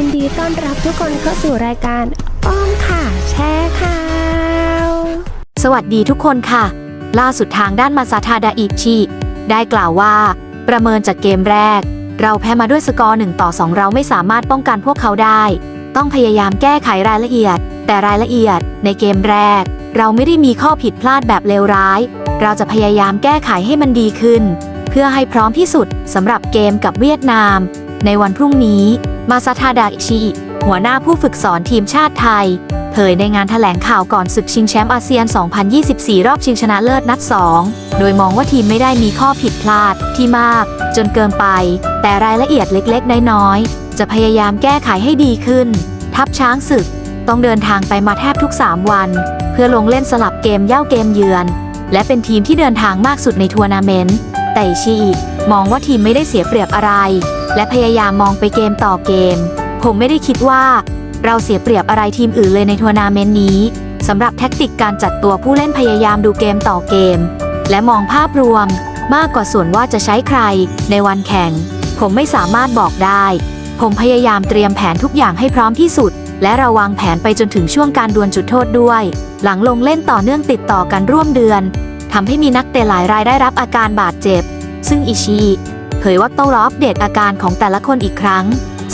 ินดีต้อนรับทุกคนเข้าสู่รายการ อ้อมค่ะ แชร์ข่าว สวัสดีทุกคนค่ะ ล่าสุดทางด้านมาซาทาดาอิชิ ได้กล่าวว่า ประเมินจากเกมแรก เราแพ้มาด้วยสกอร์1ต่อ 2 เราไม่สามารถป้องกันพวกเขาได้ ต้องพยายามแก้ไขรายละเอียด แต่รายละเอียด ในเกมแรก เราไม่ได้มีข้อผิดพลาดแบบเลวร้าย เราจะพยายามแก้ไขให้มันดีขึ้น เพื่อให้พร้อมที่สุดสำหรับเกมกับเวียดนาม ในวันพรุ่งนี้ มาซาทาดาอิชิ หัวหน้าผู้ฝึกสอนทีมชาติไทย เผยในงานถแถลงข่าวก่อนศึกชิงแชมป์อาเซียน 2024 รอบชิงชนะเลิศนัด 2 โดยมองว่าทีมไม่ได้มีข้อผิดพลาดที่มาก จนเกินไป แต่รายละเอียดเล็กๆ น้อยๆ จะพยายามแก้ไขให้ดีขึ้น ทัพช้างศึก ต้องเดินทางไปมาแทบทุก 3 วัน เพื่อลงเล่นสลับเกมเย่าเกมเยือน และเป็นทีมที่เดินทางมากสุดในทัวร์นาเมนต์ แต่ชิอิมองว่าทีมไม่ได้เสียเปรียบอะไร และพยายามมองไปเกมต่อเกม ผมไม่ได้คิดว่าเราเสียเปรียบอะไรทีมอื่นเลยในทัวร์นาเมนต์นี้สำหรับแท็กติกการจัดตัวผู้เล่นพยายามดูเกมต่อเกม และมองภาพรวมมากกว่าส่วนว่าจะใช้ใคร ในวันแข่ง ผมไม่สามารถบอกได้ ผมพยายามเตรียมแผนทุกอย่างให้พร้อมที่สุด และราวางแผนไปจนถึงช่วงการดวลจุดโทษด้วย หลังลงเล่นต่อเนื่องติดต่อกันร่วมเดือน ทำให้มีนักเตะหลายรายได้รับอาการบาดเจ็บ ซึ่งอิชิเผยว่าต้องรออัปเดตอาการของแต่ละคนอีกครั้ง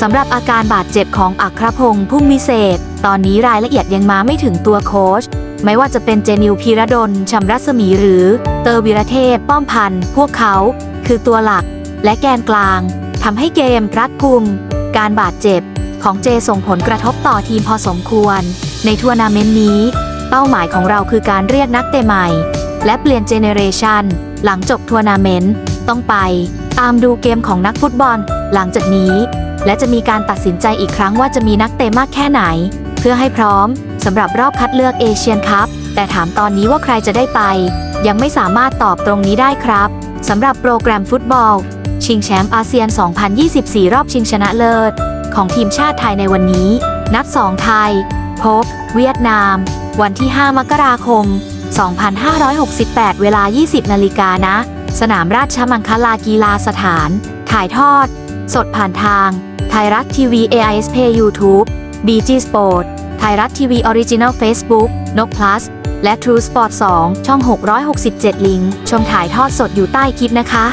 สำหรับอาการบาดเจ็บของอัครพงษ์พุ่มวิเศษ ตอนนี้รายละเอียดยังมาไม่ถึงตัวโค้ชไม่ว่าจะเป็นเจนิวพีระดลชำรัศมีหรือเตอร์วิรเทพป้อมพันธ์พวกเขา คือตัวหลัก และแกนกลางทำให้เกมรัดกุม การบาดเจ็บของเจส่งผลกระทบต่อทีมพอสมควร ในทัวร์นาเมนต์นี้ เป้าหมายของเราคือการเรียกนักเตะใหม่ และเปลี่ยนเจเนเรชันหลังจบทัวร์นาเมนต์ต้องไป ตามดูเกมของนักฟุตบอล หลังจากนี้ และจะมีการตัดสินใจอีกครั้งว่าจะมีนักเตะมากแค่ไหน เพื่อให้พร้อมสำหรับรอบคัดเลือกเอเชียนคัพแต่ถามตอนนี้ว่าใครจะได้ไป ยังไม่สามารถตอบตรงนี้ได้ครับสำหรับโปรแกรมฟุตบอล ชิงแชมป์อาเซียน 2024 รอบชิงชนะเลิศ ของทีมชาติไทยในวันนี้ นัด 2 ไทย พบ เวียดนาม วันที่ 5 มกราคม 2568 เวลา 20 นาฬิกานะ สนามราชมังคลากีฬาสถาน ถ่ายทอด สดผ่านทาง ไทยรัฐทีวี AIS Pay YouTube BG Sport ไทยรัฐทีวี Original Facebook นก plus และ True Sport 2 ช่อง 667 ลิงก์ชมถ่ายทอดสดอยู่ใต้คลิปนะคะ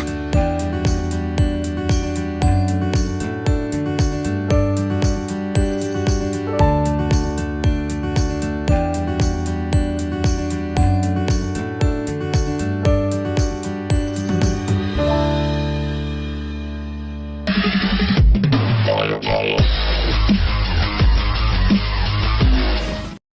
Empire.